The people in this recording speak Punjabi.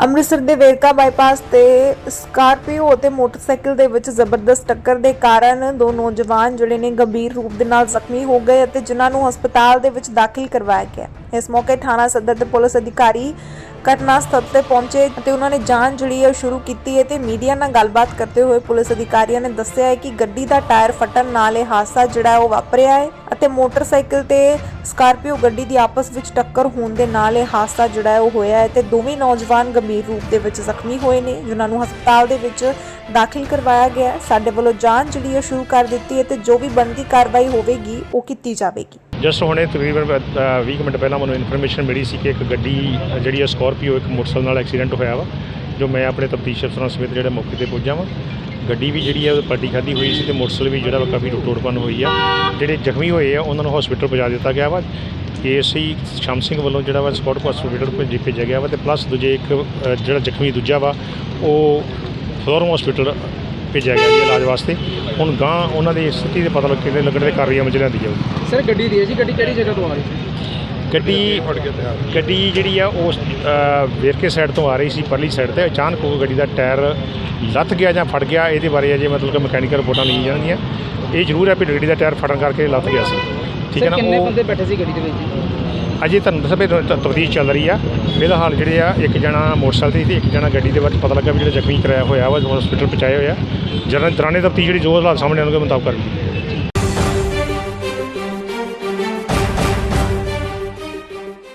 ਅੰਮ੍ਰਿਤਸਰ ਦੇ ਵੇਰਕਾ ਬਾਈਪਾਸ ਤੇ ਸਕਾਰਪੀਓ ਅਤੇ ਮੋਟਰਸਾਈਕਲ ਦੇ ਵਿੱਚ ਜ਼ਬਰਦਸਤ ਟੱਕਰ ਦੇ ਕਾਰਨ ਦੋ ਨੌਜਵਾਨ ਜਿਹੜੇ ਨੇ ਗੰਭੀਰ ਰੂਪ ਦੇ ਨਾਲ ਜ਼ਖਮੀ ਹੋ ਗਏ ਅਤੇ ਜਿਨ੍ਹਾਂ ਨੂੰ ਹਸਪਤਾਲ ਦੇ ਵਿੱਚ ਦਾਖਲ ਕਰਵਾਇਆ ਗਿਆ। ਇਸ ਮੌਕੇ ਥਾਣਾ ਸਦਰ ਦੇ ਪੁਲਿਸ ਅਧਿਕਾਰੀ ਘਟਨਾ ਸਥਲ ਤੇ ਪਹੁੰਚੇ ਅਤੇ ਉਹਨਾਂ ਨੇ ਜਾਂਚ ਜਿਹੜੀ ਹੈ, ਉਹ ਸ਼ੁਰੂ ਕੀਤੀ ਹੈ ਤੇ ਮੀਡੀਆ ਨਾਲ ਗੱਲਬਾਤ ਕਰਦੇ ਹੋਏ ਪੁਲਿਸ ਅਧਿਕਾਰੀਆਂ ਨੇ ਦੱਸਿਆ ਹੈ ਕਿ ਗੱਡੀ ਦਾ ਟਾਇਰ ਫਟਣ ਨਾਲ ਇਹ ਹਾਦਸਾ ਜਿਹੜਾ ਉਹ ਵਾਪਰਿਆ ਹੈ ਅਤੇ ਮੋਟਰਸਾਈਕਲ ਤੇ ਸਕਾਰਪੀਓ ਗੱਡੀ ਦੀ ਆਪਸ ਵਿੱਚ ਟੱਕਰ ਹੋਣ ਦੇ ਨਾਲ ਇਹ ਹਾਦਸਾ ਜਿਹੜਾ ਉਹ ਹੋਇਆ ਹੈ ਤੇ ਦੋਵੇਂ ਨੌਜਵਾਨ ਗੰਭੀਰ ਰੂਪ ਦੇ ਵਿੱਚ ਜ਼ਖਮੀ ਹੋਏ ਨੇ, ਜਿਨ੍ਹਾਂ ਨੂੰ ਹਸਪਤਾਲ ਦੇ ਵਿੱਚ ਦਾਖਲ ਕਰਵਾਇਆ ਗਿਆ ਸਾਡੇ ਵੱਲੋਂ ਜਾਂਚ ਜਿਹੜੀ ਹੈ ਸ਼ੁਰੂ ਕਰ ਦਿੱਤੀ ਹੈ ਤੇ ਜੋ ਵੀ ਬਣਦੀ ਕਾਰਵਾਈ ਹੋਵੇਗੀ, ਉਹ ਕੀਤੀ ਜਾਵੇਗੀ। ਜਸਟ ਹੁਣੇ ਤਕਰੀਬਨ ਅ, 20 ਮਿੰਟ ਪਹਿਲਾਂ ਮੈਨੂੰ ਇਨਫੋਰਮੇਸ਼ਨ ਮਿਲੀ ਸੀ ਕਿ ਇੱਕ ਗੱਡੀ ਜਿਹੜੀ ਹੈ ਸਕਾਰਪੀਓ ਇੱਕ ਮੋਟਰਸਾਈਕਲ ਨਾਲ ਐਕਸੀਡੈਂਟ ਹੋਇਆ ਵਾ ਜੋ ਮੈਂ ਆਪਣੇ ਤਫਤੀਸ਼ ਅਫਸਰਾਂ ਸਮੇਤ ਜਿਹੜੇ ਮੌਕੇ ਤੇ ਪਹੁੰਚਾ ਵਾਂ। ਗੱਡੀ ਵੀ ਜਿਹੜੀ ਹੈ ਉਹ ਪੱਟੀ ਖਾਦੀ ਹੋਈ ਸੀ ਤੇ ਮੋਟਰਸਾਈਕਲ ਵੀ ਜਿਹੜਾ ਵਾ ਕਾਫੀ ਟੁੱਟ ਟੁੱਟਪਨ ਹੋਈ ਆ। ਜਿਹੜੇ ਜ਼ਖਮੀ ਹੋਏ ਆ ਉਹਨਾਂ ਨੂੰ ਹਸਪੀਟਲ ਪਹੁੰਚਾ ਦਿੱਤਾ ਗਿਆ ਵਾ ਏਐਸਆਈ ਸ਼ਾਮ ਸਿੰਘ ਵੱਲੋਂ ਜਿਹੜਾ ਵਾ ਸਕਾਟ ਹਸਪੀਟਲ ਭੇਜ ਭੇਜਿਆ ਗਿਆ ਵਾ ਤੇ ਪਲੱਸ ਦੂਜੇ ਇੱਕ ਜਿਹੜਾ ਜ਼ਖਮੀ ਦੂਜਾ ਵਾ ਉਹ ਫਲੋਰਮ ਹਸਪੀਟਲ ਭੇਜਿਆ ਗਿਆ ਜੀ ਇਲਾਜ ਵਾਸਤੇ। ਹੁਣ ਗਾਂ ਉਹਨਾਂ ਦੀ ਸਥਿਤੀ ਦੇ ਪਤਾ ਲੱਗ ਕੇ ਲੱਗਣ ਦੇ ਕਾਰਵਾਈ ਅਮਲ ਚ ਲਿਆਂਦੀ ਜਾਊਗੀ। ਸਰ ਗੱਡੀ ਦੀ ਹੈ ਜੀ ਗੱਡੀ ਕਿਹੜੀ ਜਗ੍ਹਾ ਤੋਂ ਆ ਰਹੀ ਸੀ? ਗੱਡੀ ਗੱਡੀ ਜਿਹੜੀ ਆ ਉਸ ਵੇਰਕੇ ਸਾਈਡ ਤੋਂ ਆ ਰਹੀ ਸੀ ਪਰਲੀ ਸਾਈਡ ਤੇ। ਅਚਾਨਕ ਉਹ ਗੱਡੀ ਦਾ ਟਾਇਰ ਲੱਥ ਗਿਆ ਜਾਂ ਫਟ ਗਿਆ ਇਹਦੇ ਬਾਰੇ ਅਜੇ ਮਤਲਬ ਕਿ ਮਕੈਨੀਕਲ ਰਿਪੋਰਟਾਂ ਲਈਆਂ ਜਾਣਗੀਆਂ। ਇਹ ਜ਼ਰੂਰ ਹੈ ਵੀ ਗੱਡੀ ਦਾ ਟਾਇਰ ਫਟਣ ਕਰਕੇ ਲੱਥ ਗਿਆ ਸੀ। ਠੀਕ ਹੈ ਨਾ ਕਿੰਨੇ ਬੰਦੇ ਬੈਠੇ ਸੀ ਗੱਡੀ ਦੇ ਵਿੱਚ? ਜੀ? ਅਜੇ ਤੁਹਾਨੂੰ ਦੱਸਿਆ ਵੀ ਤਫਤੀਸ਼ ਚੱਲ ਰਹੀ ਆ। ਫਿਲਹਾਲ ਜਿਹੜੇ ਆ, ਇੱਕ ਜਣਾ ਮੋਟਰਸਾਈਕਲ ਤੇ ਸੀ ਇੱਕ ਜਣਾ ਗੱਡੀ ਦੇ ਵਿੱਚ ਪਤਾ ਲੱਗਾ ਵੀ ਜਿਹੜਾ ਜ਼ਖਮੀ ਕਰਾਇਆ ਹੋਇਆ ਵਾ ਹਸਪੀਟਲ ਪਹੁੰਚਾਇਆ ਹੋਇਆ ਜਰਾਂ ਦਰਾਨੇ ਤਫਤੀਸ਼ ਜਿਹੜੀ ਜੋ ਹਾਲਾਤ ਸਾਹਮਣੇ ਆਉਣਗੇ ਮੁਤਾਬਕ ਕਰਾਂਗੇ